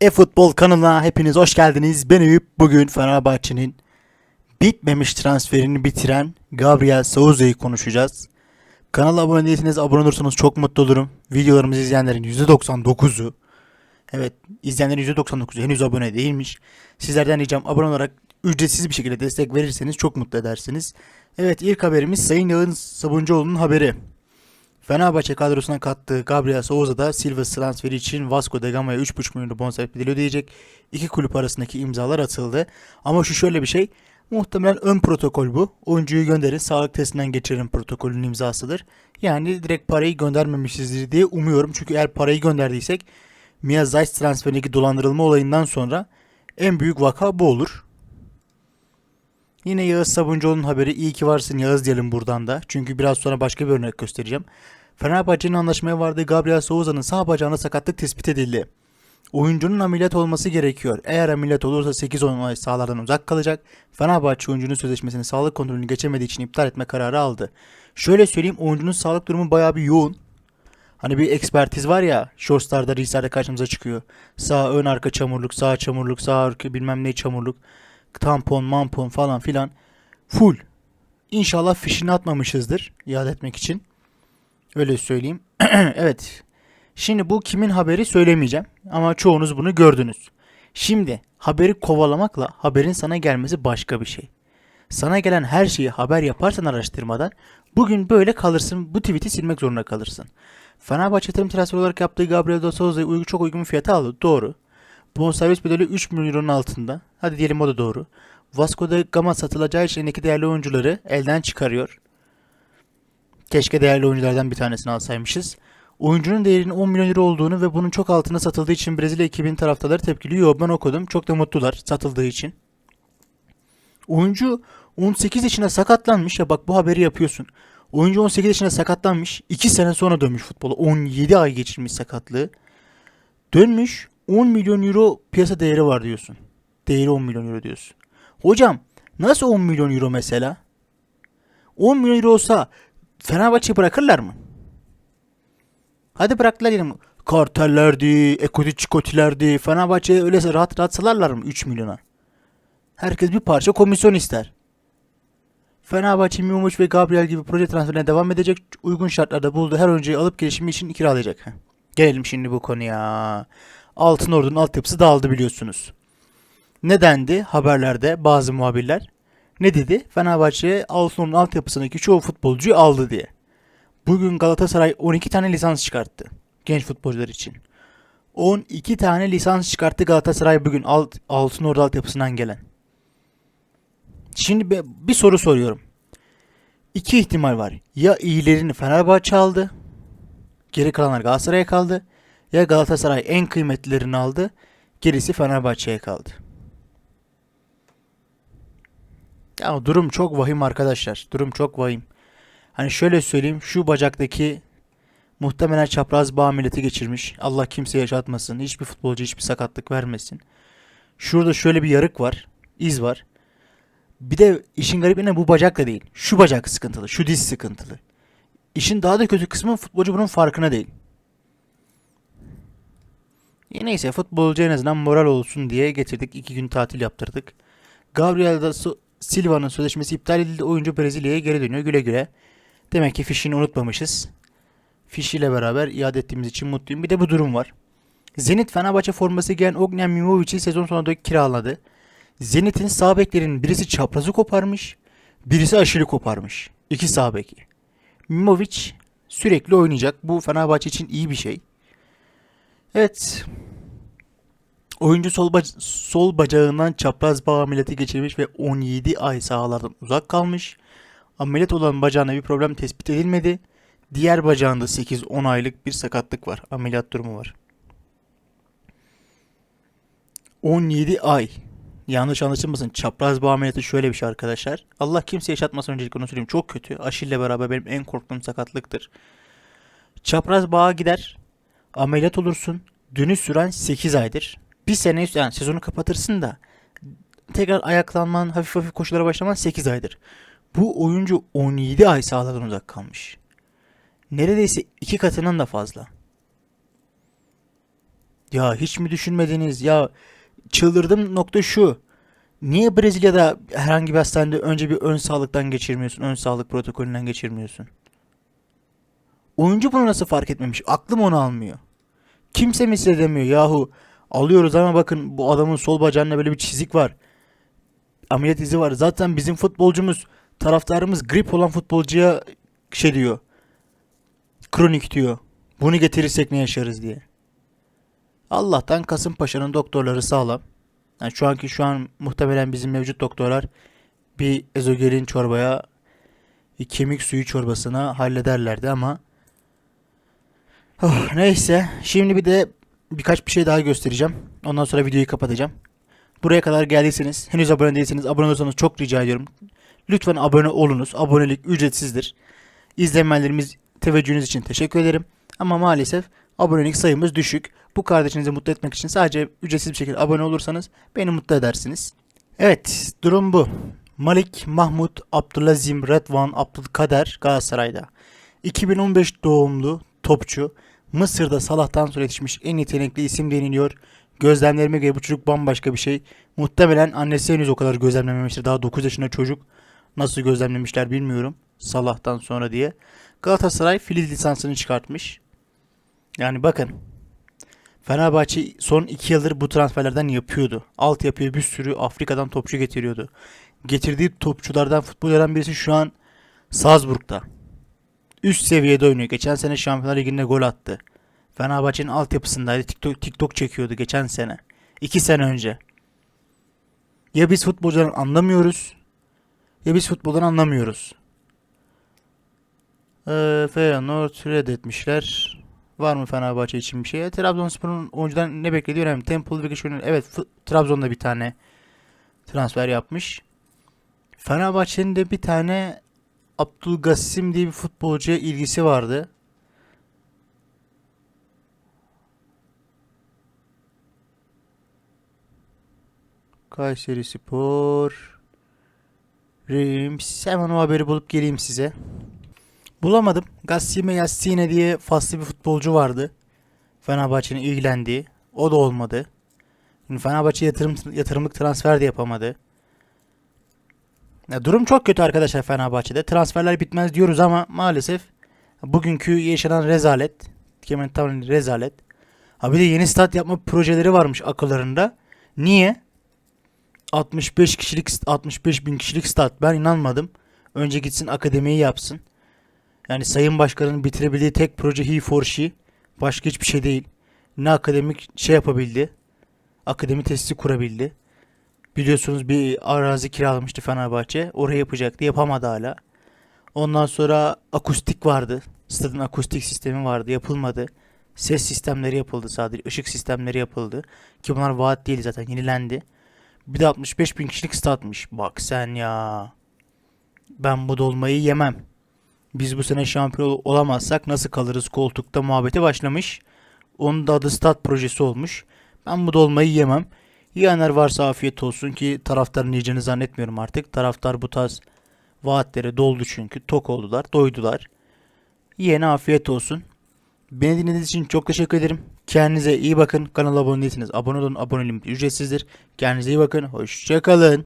E-Futbol kanalına hepiniz hoş geldiniz. Ben Eyüp. Bugün Fenerbahçe'nin bitmemiş transferini bitiren Gabriel Souza'yı konuşacağız. Kanala abone değilseniz abone olursanız çok mutlu olurum. Videolarımızı izleyenlerin %99'u Evet izleyenlerin %99'u henüz abone değilmiş. Sizlerden ricam abone olarak ücretsiz bir şekilde destek verirseniz çok mutlu edersiniz. Evet ilk haberimiz Sayın Yağın Sabuncuoğlu'nun haberi. Fenerbahçe kadrosuna kattığı Gabriel Souza da Silva transferi için Vasco da Gama'ya 3,5 milyon bonservis bedeli ödeyecek. İki kulüp arasındaki imzalar atıldı. Ama şu şöyle bir şey. Muhtemelen ön protokol bu. Oyuncuyu gönderin, sağlık testinden geçirin protokolün imzasıdır. Yani direkt parayı göndermemişizdir diye umuyorum. Çünkü eğer parayı gönderdiysek Mia Zayt transferindeki dolandırılma olayından sonra en büyük vaka bu olur. Yine Yağız Sabuncuoğlu'nun haberi iyi ki varsın Yağız diyelim buradan da. Çünkü biraz sonra başka bir örnek göstereceğim. Fenerbahçe'nin anlaşmaya vardığı Gabriel Souza'nın sağ bacağında sakatlık tespit edildi. Oyuncunun ameliyat olması gerekiyor. Eğer ameliyat olursa 8-10 ay sahalardan uzak kalacak. Fenerbahçe oyuncunun sözleşmesini sağlık kontrolünü geçemediği için iptal etme kararı aldı. Şöyle söyleyeyim oyuncunun sağlık durumu bayağı bir yoğun. Hani bir ekspertiz var ya Shortstar'da Reels'lerde karşımıza çıkıyor. Sağ ön arka çamurluk, sağ çamurluk, sağ arka bilmem ne çamurluk. Tampon, mampon falan filan. Full. İnşallah fişini atmamışızdır iade etmek için. Öyle söyleyeyim. evet. Şimdi bu kimin haberi söylemeyeceğim. Ama çoğunuz bunu gördünüz. Şimdi haberi kovalamakla haberin sana gelmesi başka bir şey. Sana gelen her şeyi haber yaparsan araştırmadan bugün böyle kalırsın. Bu tweet'i silmek zorunda kalırsın. Fenerbahçe yatırım transfer olarak yaptığı Gabriel da Souza'yı çok uygun fiyata aldı. Doğru. Bonservis bedeli 3 milyon euronun altında. Hadi diyelim o da doğru. Vasco da Gama satılacağı için elindeki değerli oyuncuları elden çıkarıyor. Keşke değerli oyunculardan bir tanesini alsaymışız. Oyuncunun değerinin 10 milyon euro olduğunu ve bunun çok altına satıldığı için Brezilya ekibinin taraftarları tepkili. Yo ben okudum. Çok da mutlular satıldığı için. Oyuncu 18 yaşında sakatlanmış ya bak bu haberi yapıyorsun. Oyuncu 18 yaşında sakatlanmış. 2 sene sonra dönmüş futbola. 17 ay geçirmiş sakatlığı. Dönmüş 10 milyon euro piyasa değeri var diyorsun. Değeri 10 milyon euro diyorsun. Hocam nasıl 10 milyon euro mesela? 10 milyon euro olsa Fenerbahçe bırakırlar mı? Hadi bıraktılar diyelim. Kartellerdi, ekoti çikotilerdi. Fenerbahçe öyleyse rahat rahat salarlar mı 3 milyona? Herkes bir parça komisyon ister. Fenerbahçe, Mimovic ve Gabriel gibi proje transferine devam edecek. Uygun şartlarda bulduğu her oyuncuyu alıp gelişimi için kiralayacak. Heh. Gelelim şimdi bu konuya. Altın Ordu'nun altyapısı dağıldı biliyorsunuz. Nedendi haberlerde bazı muhabirler? Ne dedi? Fenerbahçe Ordu'nun altyapısındaki çoğu futbolcuyu aldı diye. Bugün Galatasaray 12 tane lisans çıkarttı. Genç futbolcular için. 12 tane lisans çıkarttı Galatasaray bugün alt, Altın Ordu altyapısından gelen. Şimdi bir soru soruyorum. İki ihtimal var. Ya iyilerini Fenerbahçe aldı. Geri kalanlar Galatasaray'a kaldı. Ya Galatasaray en kıymetlilerini aldı. Gerisi Fenerbahçe'ye kaldı. Ya durum çok vahim arkadaşlar. Durum çok vahim. Hani şöyle söyleyeyim. Şu bacaktaki muhtemelen çapraz bağ ameliyatı geçirmiş. Allah kimse yaşatmasın. Hiçbir futbolcu hiçbir sakatlık vermesin. Şurada şöyle bir yarık var. iz var. Bir de işin garip yanı bu bacak da değil. Şu bacak sıkıntılı. Şu diz sıkıntılı. İşin daha da kötü kısmı futbolcu bunun farkına değil. E neyse futbolcu en azından moral olsun diye getirdik. iki gün tatil yaptırdık. Gabriel da Silva'nın sözleşmesi iptal edildi. Oyuncu Brezilya'ya geri dönüyor güle güle. Demek ki fişini unutmamışız. Fişiyle beraber iade ettiğimiz için mutluyum. Bir de bu durum var. Zenit Fenerbahçe forması giyen Ognjen Mimovic'i sezon sonunda kiraladı. Zenit'in sağ beklerinin birisi çaprazı koparmış, birisi aşırı koparmış. İki sağ beki. Mimovic sürekli oynayacak. Bu Fenerbahçe için iyi bir şey. Evet. Oyuncu sol, bac- sol bacağından çapraz bağ ameliyatı geçirmiş ve 17 ay sahalardan uzak kalmış. Ameliyat olan bacağına bir problem tespit edilmedi. Diğer bacağında 8-10 aylık bir sakatlık var. Ameliyat durumu var. 17 ay. Yanlış anlaşılmasın. Çapraz bağ ameliyatı şöyle bir şey arkadaşlar. Allah kimse yaşatmasın öncelikle onu söyleyeyim. Çok kötü. Aşille beraber benim en korktuğum sakatlıktır. Çapraz bağa gider. Ameliyat olursun. Dönüş süren 8 aydır. Bir sene yani sezonu kapatırsın da tekrar ayaklanman, hafif hafif koşulara başlaman 8 aydır. Bu oyuncu 17 ay sahalardan uzak kalmış. Neredeyse iki katından da fazla. Ya hiç mi düşünmediniz? Ya çıldırdım nokta şu. Niye Brezilya'da herhangi bir hastanede önce bir ön sağlıktan geçirmiyorsun? Ön sağlık protokolünden geçirmiyorsun? Oyuncu bunu nasıl fark etmemiş? Aklım onu almıyor. Kimse mi demiyor yahu alıyoruz ama bakın bu adamın sol bacağında böyle bir çizik var. Ameliyat izi var. Zaten bizim futbolcumuz taraftarımız grip olan futbolcuya şey diyor. Kronik diyor. Bunu getirirsek ne yaşarız diye. Allah'tan Kasımpaşa'nın doktorları sağlam. Yani şu anki şu an muhtemelen bizim mevcut doktorlar bir ezogelin çorbaya bir kemik suyu çorbasına hallederlerdi ama Oh, neyse. Şimdi bir de birkaç bir şey daha göstereceğim. Ondan sonra videoyu kapatacağım. Buraya kadar geldiyseniz, henüz abone değilseniz abone olursanız çok rica ediyorum. Lütfen abone olunuz. Abonelik ücretsizdir. İzleyenlerimiz teveccühünüz için teşekkür ederim. Ama maalesef abonelik sayımız düşük. Bu kardeşinizi mutlu etmek için sadece ücretsiz bir şekilde abone olursanız beni mutlu edersiniz. Evet, durum bu. Malik Mahmut Abdülazim Redvan Abdülkader Galatasaray'da. 2015 doğumlu topçu. Mısır'da Salah'tan sonra yetişmiş en yetenekli isim deniliyor. Gözlemlerime göre bu çocuk bambaşka bir şey. Muhtemelen annesi henüz o kadar gözlemlememiştir. Daha 9 yaşında çocuk. Nasıl gözlemlemişler bilmiyorum. Salah'tan sonra diye. Galatasaray Filiz lisansını çıkartmış. Yani bakın. Fenerbahçe son 2 yıldır bu transferlerden yapıyordu. Alt yapıyor bir sürü Afrika'dan topçu getiriyordu. Getirdiği topçulardan futbolculardan birisi şu an Salzburg'da. Üst seviyede oynuyor. Geçen sene Şampiyonlar Ligi'nde gol attı. Fenerbahçe'nin altyapısındaydı. TikTok, TikTok çekiyordu geçen sene. 2 sene önce. Ya biz futbolcuları anlamıyoruz ya biz futboldan anlamıyoruz. Ee, Feyenoord reddetmişler. Var mı Fenerbahçe için bir şey? Trabzonspor'un oyuncudan ne beklediği önemli. Temple ve Geçişön'ün evet Trabzon'da bir tane transfer yapmış. Fenerbahçe'nin de bir tane Abdülgassim diye bir futbolcuya ilgisi vardı. Kayseri Spor. Reims. Hemen o haberi bulup geleyim size. Bulamadım. Gassime Yassine diye faslı bir futbolcu vardı. Fenerbahçe'nin ilgilendiği. O da olmadı. Fenerbahçe yatırım, yatırımlık transfer de yapamadı. Ya durum çok kötü arkadaşlar Fenerbahçe'de. Transferler bitmez diyoruz ama maalesef bugünkü yaşanan rezalet. Kemal tamamen rezalet. Ha bir de yeni stat yapma projeleri varmış akıllarında. Niye? 65 kişilik 65 bin kişilik stat. Ben inanmadım. Önce gitsin akademiyi yapsın. Yani Sayın Başkan'ın bitirebildiği tek proje He for She. Başka hiçbir şey değil. Ne akademik şey yapabildi. Akademi tesisi kurabildi. Biliyorsunuz bir arazi kiralamıştı Fenerbahçe. Oraya yapacaktı. Yapamadı hala. Ondan sonra akustik vardı. Stadın akustik sistemi vardı. Yapılmadı. Ses sistemleri yapıldı sadece. Işık sistemleri yapıldı. Ki bunlar vaat değil zaten. Yenilendi. Bir de 65 bin kişilik statmış. Bak sen ya. Ben bu dolmayı yemem. Biz bu sene şampiyon olamazsak nasıl kalırız koltukta muhabbeti başlamış. Onun da adı stat projesi olmuş. Ben bu dolmayı yemem. Yiyenler varsa afiyet olsun ki taraftarın yiyeceğini zannetmiyorum artık. Taraftar bu tarz vaatlere doldu çünkü. Tok oldular, doydular. Yiyene afiyet olsun. Beni dinlediğiniz için çok teşekkür ederim. Kendinize iyi bakın. Kanala abone değilseniz abone olun. Aboneliğim ücretsizdir. Kendinize iyi bakın. Hoşçakalın.